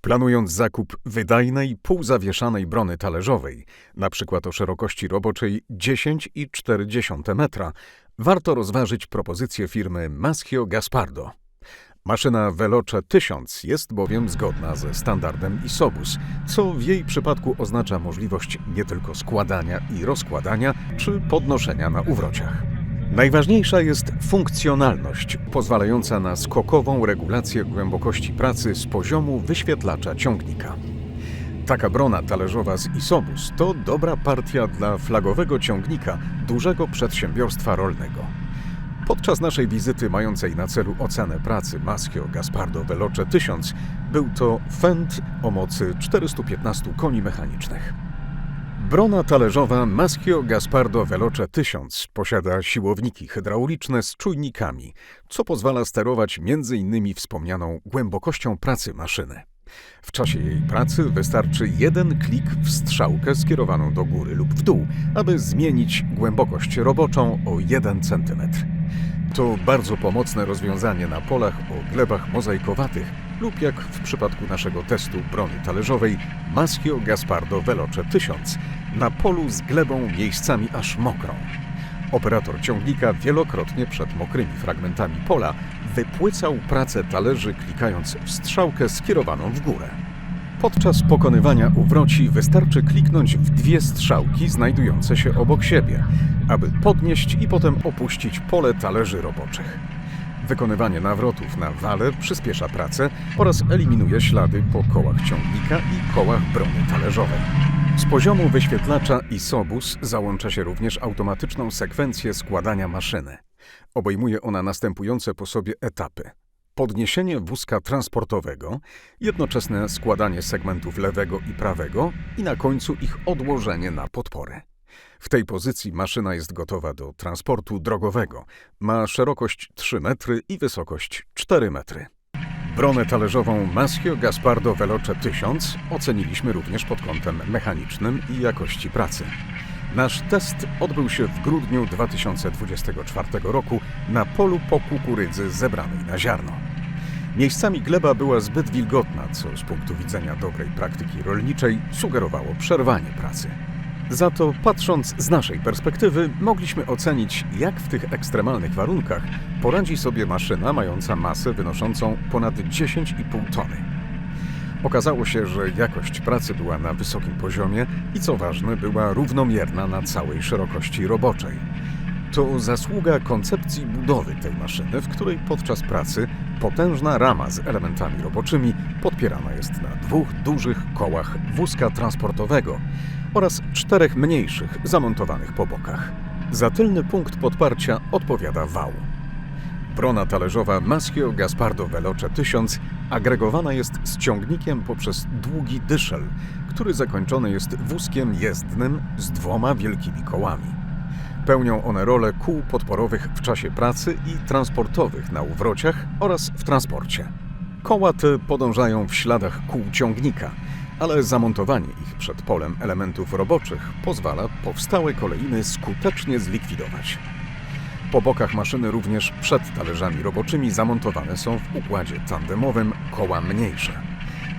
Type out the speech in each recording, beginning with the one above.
Planując zakup wydajnej, półzawieszanej brony talerzowej, np. o szerokości roboczej 10,4 metra, warto rozważyć propozycję firmy Maschio Gaspardo. Maszyna Veloce 1000 jest bowiem zgodna ze standardem ISOBUS, co w jej przypadku oznacza możliwość nie tylko składania i rozkładania czy podnoszenia na uwrociach. Najważniejsza jest funkcjonalność, pozwalająca na skokową regulację głębokości pracy z poziomu wyświetlacza ciągnika. Taka brona talerzowa z Isobus to dobra partia dla flagowego ciągnika dużego przedsiębiorstwa rolnego. Podczas naszej wizyty mającej na celu ocenę pracy Maschio Gaspardo Veloce 1000 był to Fendt o mocy 415 koni mechanicznych. Brona talerzowa Maschio Gaspardo Veloce 1000 posiada siłowniki hydrauliczne z czujnikami, co pozwala sterować m.in. wspomnianą głębokością pracy maszyny. W czasie jej pracy wystarczy jeden klik w strzałkę skierowaną do góry lub w dół, aby zmienić głębokość roboczą o 1 cm. To bardzo pomocne rozwiązanie na polach o glebach mozaikowatych lub jak w przypadku naszego testu brony talerzowej Maschio Gaspardo Veloce 1000 na polu z glebą miejscami aż mokrą. Operator ciągnika wielokrotnie przed mokrymi fragmentami pola wypłycał pracę talerzy klikając w strzałkę skierowaną w górę. Podczas pokonywania uwroci wystarczy kliknąć w dwie strzałki znajdujące się obok siebie, aby podnieść i potem opuścić pole talerzy roboczych. Wykonywanie nawrotów na wale przyspiesza pracę oraz eliminuje ślady po kołach ciągnika i kołach brony talerzowej. Z poziomu wyświetlacza ISOBUS załącza się również automatyczną sekwencję składania maszyny. Obejmuje ona następujące po sobie etapy. Podniesienie wózka transportowego, jednoczesne składanie segmentów lewego i prawego i na końcu ich odłożenie na podpory. W tej pozycji maszyna jest gotowa do transportu drogowego. Ma szerokość 3 metry i wysokość 4 metry. Bronę talerzową Maschio Gaspardo Veloce 1000 oceniliśmy również pod kątem mechanicznym i jakości pracy. Nasz test odbył się w grudniu 2024 roku na polu po kukurydzy zebranej na ziarno. Miejscami gleba była zbyt wilgotna, co z punktu widzenia dobrej praktyki rolniczej sugerowało przerwanie pracy. Za to, patrząc z naszej perspektywy, mogliśmy ocenić, jak w tych ekstremalnych warunkach poradzi sobie maszyna mająca masę wynoszącą ponad 10,5 tony. Okazało się, że jakość pracy była na wysokim poziomie i co ważne, była równomierna na całej szerokości roboczej. To zasługa koncepcji budowy tej maszyny, w której podczas pracy potężna rama z elementami roboczymi podpierana jest na dwóch dużych kołach wózka transportowego oraz czterech mniejszych zamontowanych po bokach. Za tylny punkt podparcia odpowiada wał. Brona talerzowa Maschio Gaspardo Veloce 1000 agregowana jest z ciągnikiem poprzez długi dyszel, który zakończony jest wózkiem jezdnym z dwoma wielkimi kołami. Pełnią one rolę kół podporowych w czasie pracy i transportowych na uwrociach oraz w transporcie. Koła te podążają w śladach kół ciągnika, ale zamontowanie ich przed polem elementów roboczych pozwala powstałe kolejny skutecznie zlikwidować. Po bokach maszyny również przed talerzami roboczymi zamontowane są w układzie tandemowym koła mniejsze.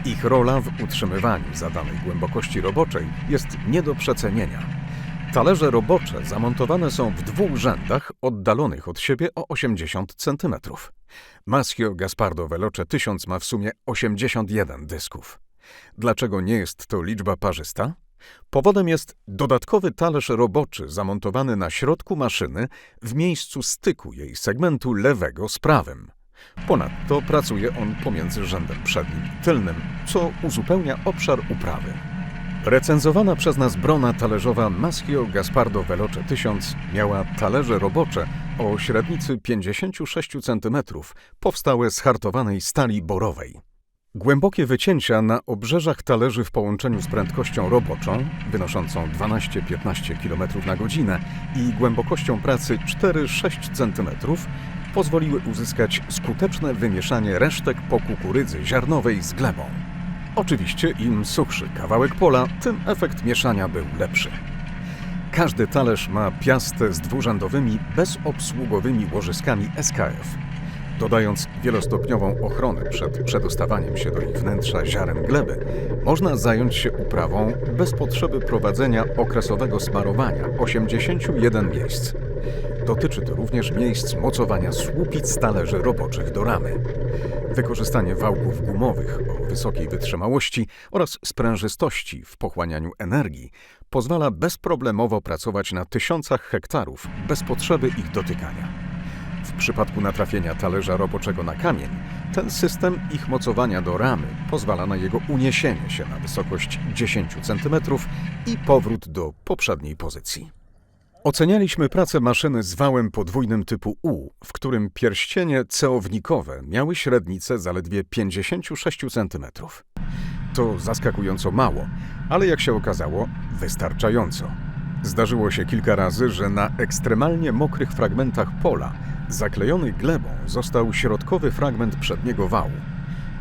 Ich rola w utrzymywaniu zadanej głębokości roboczej jest nie do przecenienia. Talerze robocze zamontowane są w dwóch rzędach oddalonych od siebie o 80 cm. Maschio Gaspardo Veloce 1000 ma w sumie 81 dysków. Dlaczego nie jest to liczba parzysta? Powodem jest dodatkowy talerz roboczy zamontowany na środku maszyny w miejscu styku jej segmentu lewego z prawym. Ponadto pracuje on pomiędzy rzędem przednim i tylnym, co uzupełnia obszar uprawy. Recenzowana przez nas brona talerzowa Maschio Gaspardo Veloce 1000 miała talerze robocze o średnicy 56 cm, powstałe z hartowanej stali borowej. Głębokie wycięcia na obrzeżach talerzy w połączeniu z prędkością roboczą, wynoszącą 12-15 km na godzinę i głębokością pracy 4-6 cm, pozwoliły uzyskać skuteczne wymieszanie resztek po kukurydzy ziarnowej z glebą. Oczywiście im suchszy kawałek pola, tym efekt mieszania był lepszy. Każdy talerz ma piastę z dwurzędowymi, bezobsługowymi łożyskami SKF. Dodając wielostopniową ochronę przed przedostawaniem się do ich wnętrza ziaren gleby, można zająć się uprawą bez potrzeby prowadzenia okresowego smarowania 81 miejsc. Dotyczy to również miejsc mocowania słupic talerzy roboczych do ramy. Wykorzystanie wałków gumowych wysokiej wytrzymałości oraz sprężystości w pochłanianiu energii pozwala bezproblemowo pracować na tysiącach hektarów bez potrzeby ich dotykania. W przypadku natrafienia talerza roboczego na kamień, ten system ich mocowania do ramy pozwala na jego uniesienie się na wysokość 10 cm i powrót do poprzedniej pozycji. Ocenialiśmy pracę maszyny z wałem podwójnym typu U, w którym pierścienie ceownikowe miały średnicę zaledwie 56 cm. To zaskakująco mało, ale jak się okazało, wystarczająco. Zdarzyło się kilka razy, że na ekstremalnie mokrych fragmentach pola, zaklejony glebą, został środkowy fragment przedniego wału.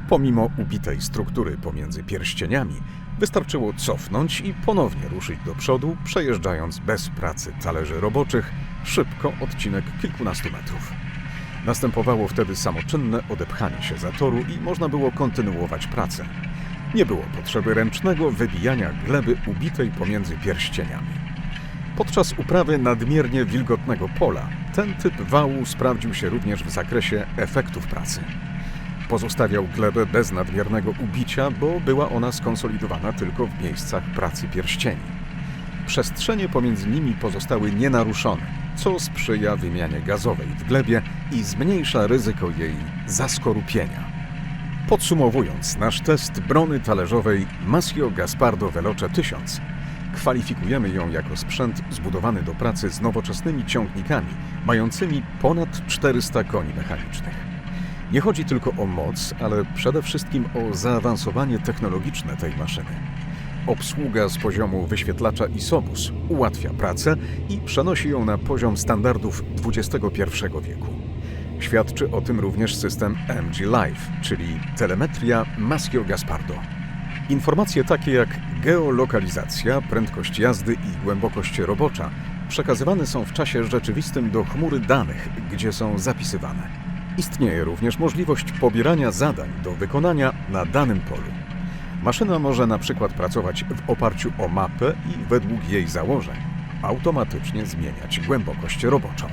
Pomimo ubitej struktury pomiędzy pierścieniami, wystarczyło cofnąć i ponownie ruszyć do przodu, przejeżdżając bez pracy talerzy roboczych szybko odcinek kilkunastu metrów. Następowało wtedy samoczynne odepchanie się zatoru i można było kontynuować pracę. Nie było potrzeby ręcznego wybijania gleby ubitej pomiędzy pierścieniami. Podczas uprawy nadmiernie wilgotnego pola ten typ wału sprawdził się również w zakresie efektów pracy. Pozostawiał glebę bez nadmiernego ubicia, bo była ona skonsolidowana tylko w miejscach pracy pierścieni. Przestrzenie pomiędzy nimi pozostały nienaruszone, co sprzyja wymianie gazowej w glebie i zmniejsza ryzyko jej zaskorupienia. Podsumowując nasz test brony talerzowej Masio Gaspardo Veloce 1000, kwalifikujemy ją jako sprzęt zbudowany do pracy z nowoczesnymi ciągnikami mającymi ponad 400 koni mechanicznych. Nie chodzi tylko o moc, ale przede wszystkim o zaawansowanie technologiczne tej maszyny. Obsługa z poziomu wyświetlacza ISOBUS ułatwia pracę i przenosi ją na poziom standardów XXI wieku. Świadczy o tym również system MG Live, czyli telemetria Maschio Gaspardo. Informacje takie jak geolokalizacja, prędkość jazdy i głębokość robocza przekazywane są w czasie rzeczywistym do chmury danych, gdzie są zapisywane. Istnieje również możliwość pobierania zadań do wykonania na danym polu. Maszyna może na przykład pracować w oparciu o mapę i według jej założeń automatycznie zmieniać głębokość roboczą.